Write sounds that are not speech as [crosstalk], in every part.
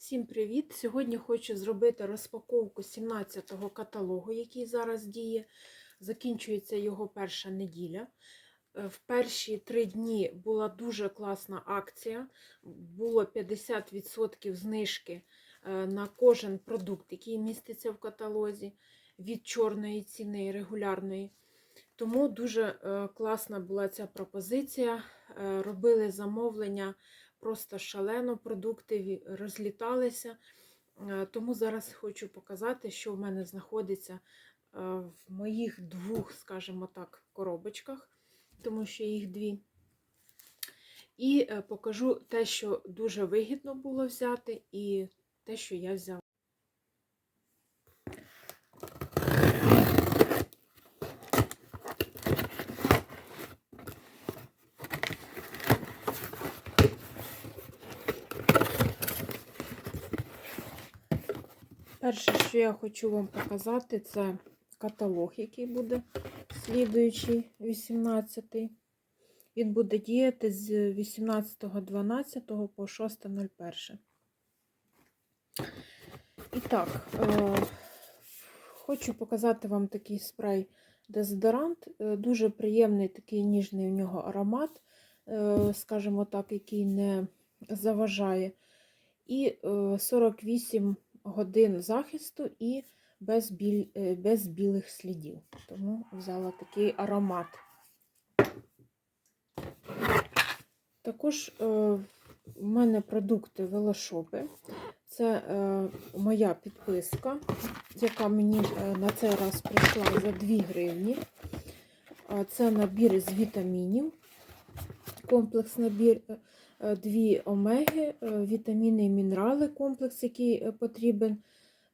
Всім привіт! Сьогодні хочу зробити розпаковку 17-го каталогу, який зараз діє. Закінчується його перша неділя. Е, В перші три дні була дуже класна акція. Було 50% знижки е, на кожен продукт, який міститься в каталозі від чорної ціни регулярної. Тому дуже е, класна була ця пропозиція. Робили замовлення просто шалено, продукти розліталися. Е, Тому зараз хочу показати, що в мене знаходиться е, в моїх двох, скажімо так, коробочках, тому що їх дві. І е, покажу те, що дуже вигідно було взяти, і те, що я взяла. Перше, що я хочу вам показати, це каталог, який буде слідуючий, 18-й. Він буде діяти з 18.12 по 6.01. І так, е, хочу показати вам такий спрей дезодорант. Е, Дуже приємний такий ніжний у нього аромат, е, скажімо так, який не заважає. І е, 48 годин захисту і без, біль, е, без білих слідів. Тому взяла такий аромат. Також е, в мене продукти велошопи. Це е, моя підписка, яка мені е, на цей раз прийшла за 2 гривні. Це набір з вітамінів. Комплекс набір дві омеги, е, вітаміни і мінерали, комплекс, який е, потрібен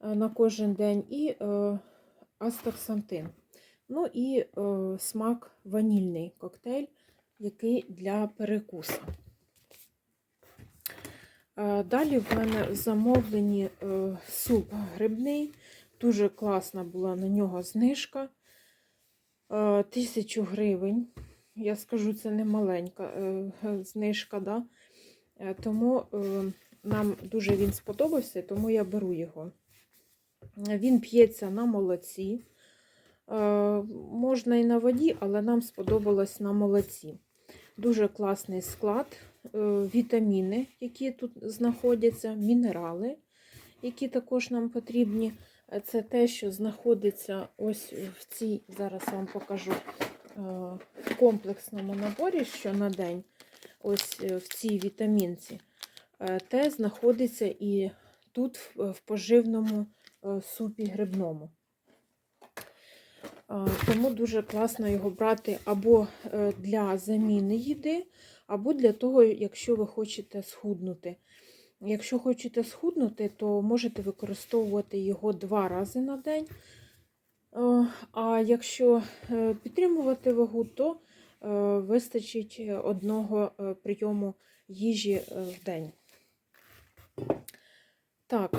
е, на кожен день, і е, астаксантин. Ну і е, смак ванільний коктейль, який для перекуса. Е, Далі в мене замовлені е, суп грибний. Дуже класна була на нього знижка. Е, Тисячу гривень. Я скажу, це не маленька е, [laughs] знижка, да? Е, тому е, нам дуже він сподобався, тому я беру його. Він п'ється на молоці. Можна і на воді, але нам сподобалось на молоці. Дуже класний склад, вітаміни, які тут знаходяться, мінерали, які також нам потрібні. Це те, що знаходиться ось в цій, зараз вам покажу в комплексному наборі, що на день, ось е, в цій вітамінці, е, те знаходиться і тут в поживному е, супі грибному. Е, Тому дуже класно його брати або е, для заміни їди, або для того, якщо ви хочете схуднути. Якщо хочете схуднути, то можете використовувати його два рази на день. А якщо е, підтримувати вагу, то е, вистачить одного е, прийому їжі в день. Так,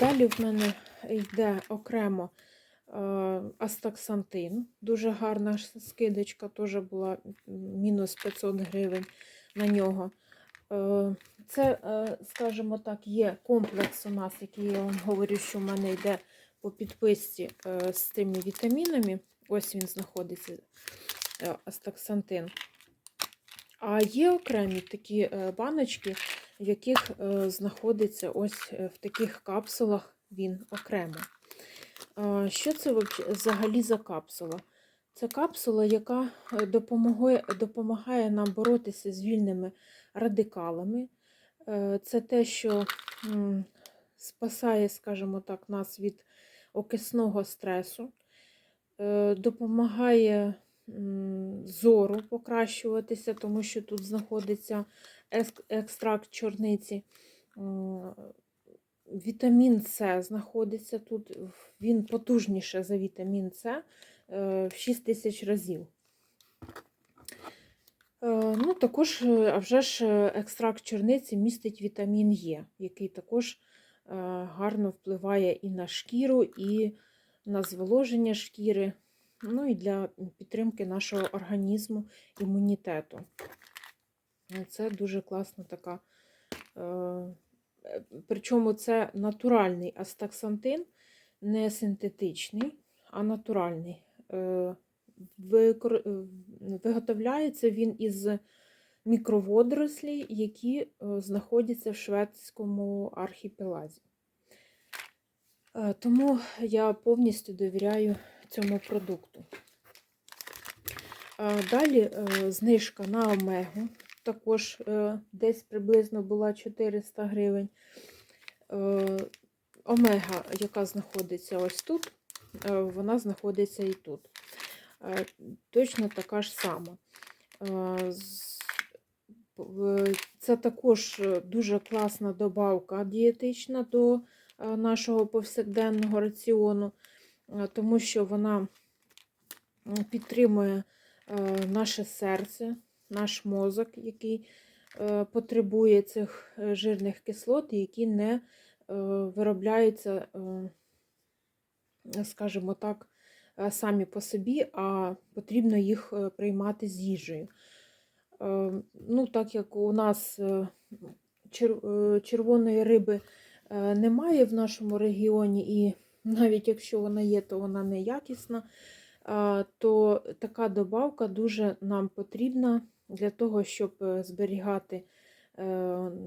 далі в мене йде окремо астаксантин. Дуже гарна скидочка, теж була мінус 500 гривень на нього. Це, скажімо так, є комплекс у нас, який я вам говорю, що в мене йде по підписці е, з тими вітамінами. Ось він знаходиться, е, астаксантин. А є окремі такі е, баночки, в яких знаходиться ось в таких капсулах він окремо. Що це взагалі за капсула? Це капсула, яка допомагає, допомагає нам боротися з вільними радикалами. Це те, що спасає, скажімо так, нас від окисного стресу, Е, допомагає зору покращуватися, тому що тут знаходиться екстракт чорниці. Вітамін С знаходиться тут, він потужніше за вітамін С е, в 6 тисяч разів. Е, Ну, також, е, а вже ж е, екстракт чорниці містить вітамін Е, який також е, гарно впливає і на шкіру, і на зволоження шкіри, ну і для підтримки нашого організму, імунітету. Е, Це дуже класна така е, е, причому це натуральний астаксантин, не синтетичний, а натуральний. Е, е, Виготовляється він із мікроводорослі, які е, знаходяться в шведському архіпелазі. Е, Тому я повністю довіряю цьому продукту. Е, Далі знижка на омегу. Також десь приблизно була 400 гривень. Омега, яка знаходиться ось тут, вона знаходиться і тут. Точно така ж сама. Це також е, дуже класна добавка дієтична до е, нашого повсякденного раціону, е, тому що вона підтримує наше серце, наш мозок, який потребує цих жирних кислот, які не виробляються, скажімо так, самі по собі, а потрібно їх приймати з їжею. Е, Ну, так як у нас е, е, червоної риби немає в нашому регіоні, і [laughs] навіть якщо вона є, то вона не якісна, то така добавка дуже нам потрібна для того, щоб зберігати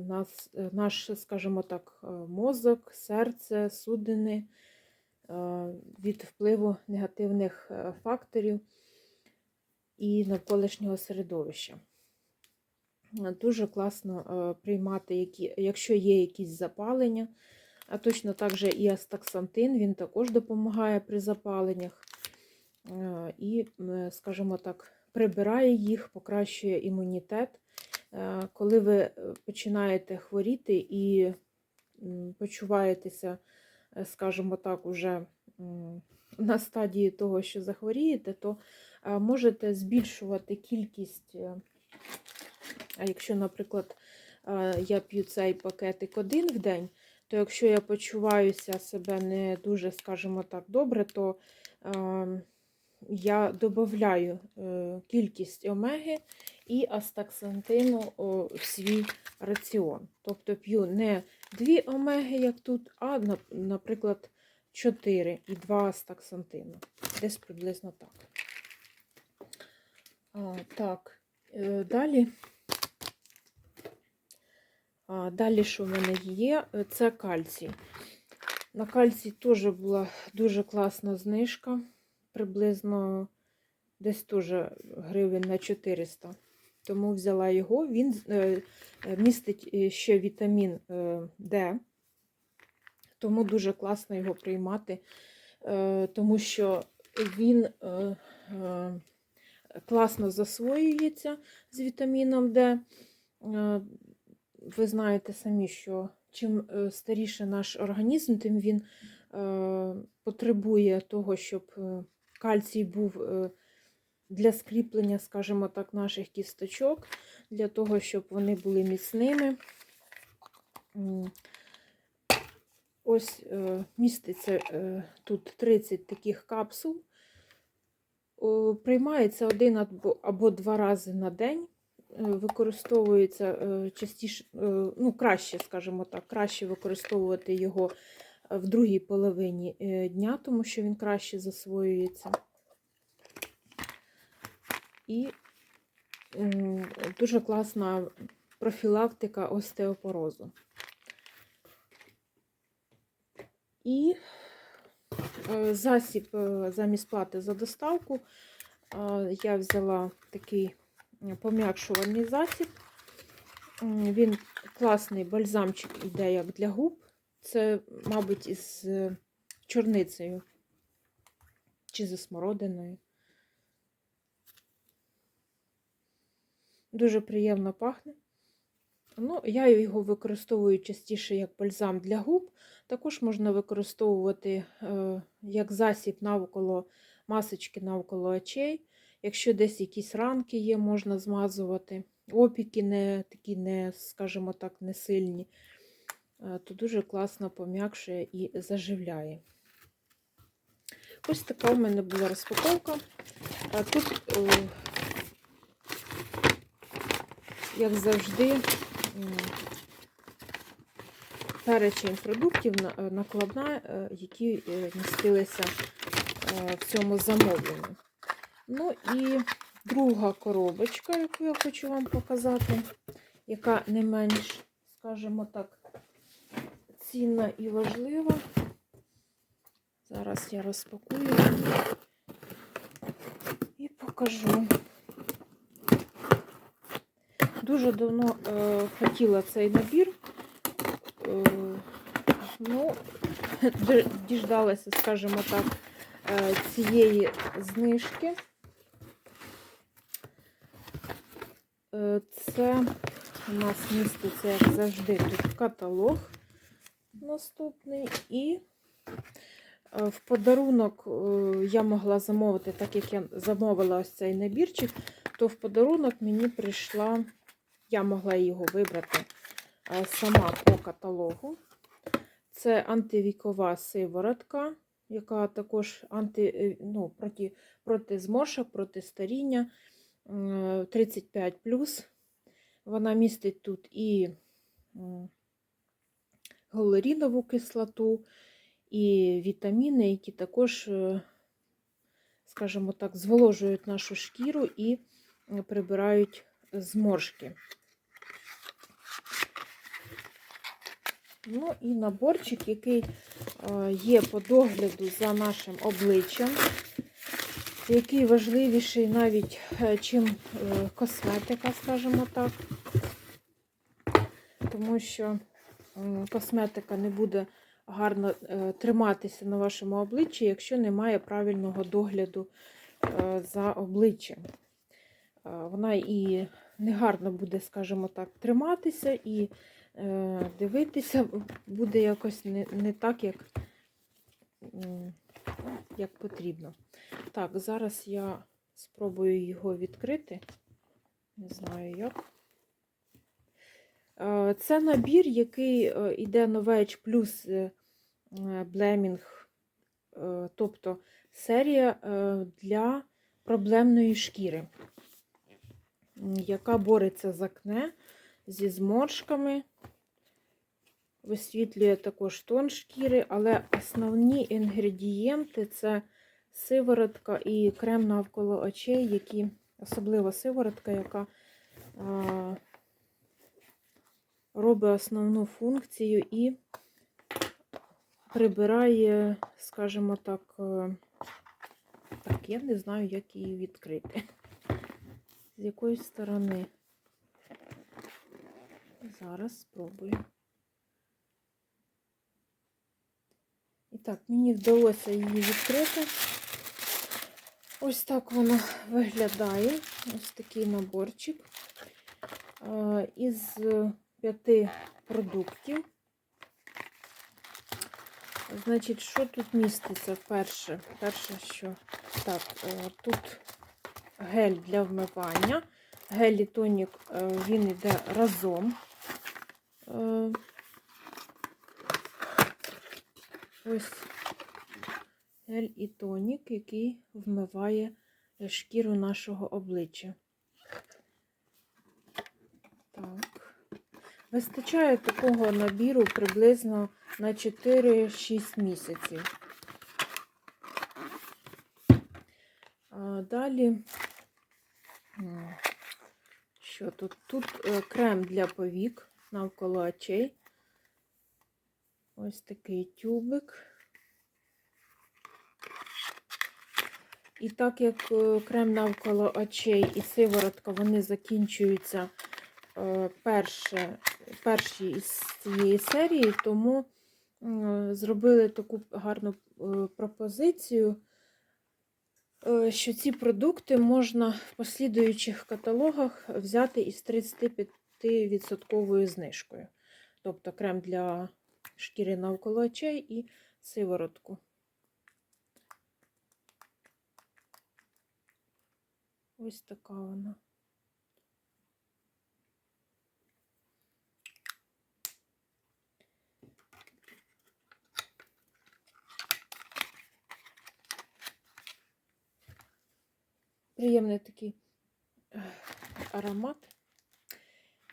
нас, наш, скажімо так, мозок, серце, судини від впливу негативних факторів і навколишнього середовища. Е, Дуже класно е, приймати, які, якщо є якісь запалення. А точно так же і астаксантин, він також допомагає при запаленнях. Е, І, скажімо так, прибирає їх, покращує імунітет. Коли ви починаєте хворіти і почуваєтеся, скажімо так, уже на стадії того, що захворієте, то можете збільшувати кількість. А якщо, наприклад, е, я п'ю цей пакетик один в день, то якщо я почуваюся себе не дуже, скажімо так, добре, то е, я додаю е, кількість омеги і астаксантину в свій раціон. Тобто п'ю не дві омеги, як тут, а, наприклад, 4 і 2 астаксантину. Десь приблизно так. А, так, е, далі. Далі, що в мене є, е, це кальцій. На кальцій теж була дуже класна знижка, приблизно десь теж гривень на 400. Тому взяла його. Він е, е, містить ще вітамін Д, тому дуже класно його приймати, тому що він класно засвоюється з вітаміном Д. Ви знаєте самі, що чим е, старіше наш організм, тим він е, потребує того, щоб е, кальцій був для скріплення, скажімо так, наших кісточок, для того, щоб вони були міцними. Ось міститься тут 30 таких капсул. Приймається один або два рази на день. Е, Використовується е, частіше, е, ну, краще, скажімо так, краще використовувати його в другій половині дня, тому що він краще засвоюється. І дуже класна профілактика остеопорозу. І засіб замість плати за доставку я взяла такий пом'якшувальний засіб. Він класний бальзамчик іде як для губ. Це, мабуть, із е, чорницею чи зі смородиною. Дуже приємно пахне. Ну, я його використовую частіше як бальзам для губ. Також можна використовувати е, як засіб навколо масочки навколо очей. Якщо десь якісь ранки є, можна змазувати. Опіки не такі, не, скажімо так, не сильні, е, то дуже класно пом'якшує і заживляє. Ось така в мене була розпаковка. Тут, е, як завжди, перечень продуктів е, накладна, які містилися в цьому замовленні. Ну і друга коробочка, яку я хочу вам показати, яка не менш, скажімо так, цінна і важлива. Зараз я розпакую і покажу. Дуже давно е, хотіла цей набір. Е, ну, [laughs] діждалася, скажімо так, е, цієї знижки. Е, Це у нас міститься, як завжди, тут каталог наступний. І е, в подарунок е, я могла замовити, так як я замовила ось цей набірчик, то в подарунок мені прийшла, я могла його вибрати е, сама по каталогу. Це антивікова сиворотка, яка також анти, е, ну, проти, проти зморшок, проти старіння е, 35 Вона містить тут і м, галерінову кислоту, і вітаміни, які також, е, скажімо так, зволожують нашу шкіру і прибирають зморшки. Ну і наборчик, який е, є по догляду за нашим обличчям, який важливіший навіть, е, чим е, косметика, скажімо так. Тому що косметика не буде гарно е, триматися на вашому обличчі, якщо немає правильного догляду за обличчям. Вона і негарно буде, скажімо так, триматися, і дивитися буде якось не, не так, як, як потрібно. Так, зараз я спробую його відкрити. Не знаю як. Е, Це набір, який е, іде Novage плюс блемінг, тобто серія е, для проблемної шкіри, яка бореться з акне, зі зморшками, висвітлює також тон шкіри, але основні інгредієнти це сиворотка і крем навколо очей, які, особливо сиворотка, яка а, робить основну функцію і прибирає, скажімо так, е, так, я не знаю, як її відкрити. З якої сторони. Зараз спробую. Так, мені вдалося її відкрити. Ось так вона виглядає. Ось такий наборчик. Е, Із п'яти продуктів. Значить, що тут міститься? Перше, перше, що так, е, тут гель для вмивання. Гель і тонік е, він йде разом. Е, Ось гель і тонік, який вмиває шкіру нашого обличчя. Так. Вистачає такого набіру приблизно на 4-6 місяців. А далі, що тут? Тут е, крем для повік навколо очей. Ось такий тюбик. І так як е, крем навколо очей і сиворотка, вони закінчуються е, перше, перші із цієї серії, тому е, зробили таку гарну пропозицію, що ці продукти можна в послідуючих каталогах взяти із 35% знижкою. Тобто крем для шкіри навколо очей і сиворотку. Ось така вона. Приємний такий аромат.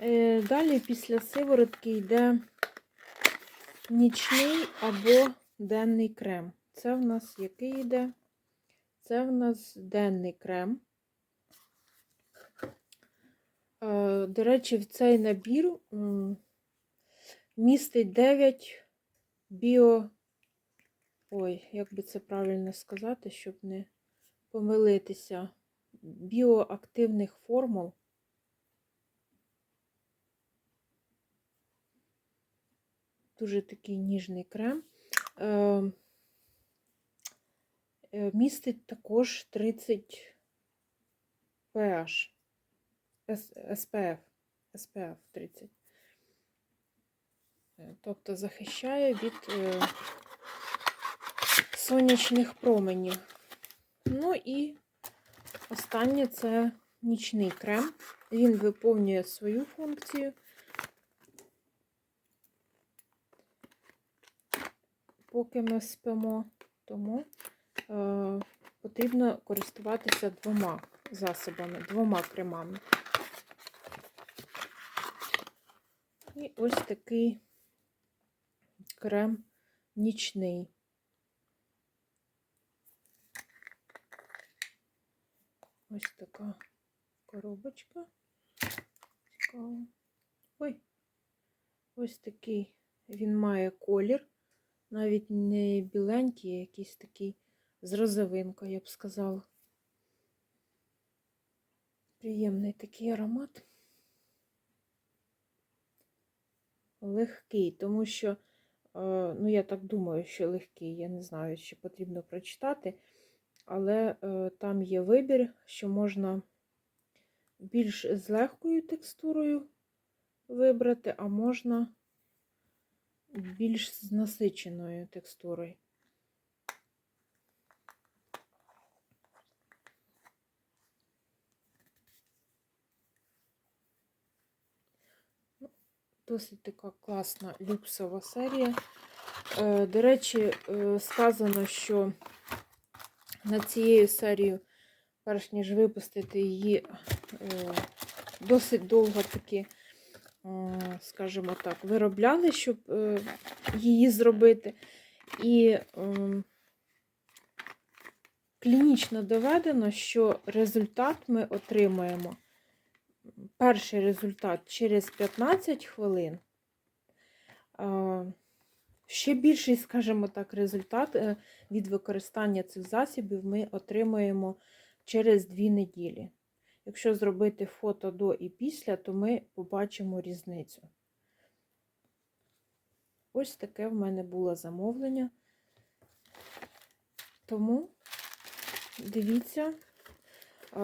Е, Далі після сиворотки йде нічний або денний крем. Це в нас який йде? Це в нас денний крем. Е, До речі, в цей набір містить 9 біо. Ой, як би це правильно сказати, щоб не помилитися. Біоактивних формул. Дуже такий ніжний крем. Е, е, Містить також 30 pH. SPF. SPF 30. Е, Тобто захищає від е, сонячних променів. Ну і останнє це нічний крем. Він виповнює свою функцію. Поки ми спимо, тому е, потрібно користуватися двома засобами, двома кремами. І ось такий крем нічний. Ось така коробочка. Цікаво. Ой, ось такий він має колір. Навіть не біленький, а якийсь такий з розовинкою, я б сказала. Приємний такий аромат. Легкий, тому що, е, ну, я так думаю, що легкий, я не знаю, чи потрібно прочитати, але е, там є вибір, що можна більш з легкою текстурою вибрати, а можна більш з насиченою текстурою. Ну, Досить така класна люксова серія. Е, До речі, е, сказано, що над цією серією, перш ніж випустити її, е, досить довго таки, скажімо так, виробляли, щоб е, її зробити. І ем, клінічно доведено, що результат ми отримаємо. Перший результат через 15 хвилин. Ще більший, скажімо так, результат е, від використання цих засобів ми отримаємо через 2 неділі. Якщо зробити фото до і після, то ми побачимо різницю. Ось таке в мене було замовлення. Тому дивіться,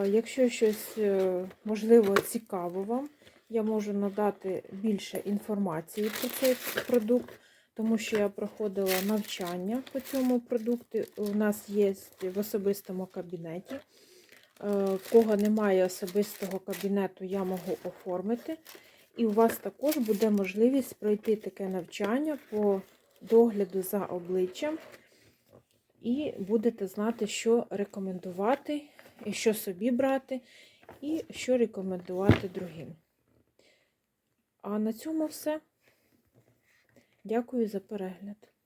якщо щось е, можливо цікаво вам, я можу надати більше інформації про цей продукт, тому що я проходила навчання по цьому продукту. У нас є в особистому кабінеті. Е, в Кого немає особистого кабінету, я можу оформити. І у вас також буде можливість пройти таке навчання по догляду за обличчям. І будете знати, що рекомендувати, і що собі брати, і що рекомендувати другим. А на цьому все. Дякую за перегляд.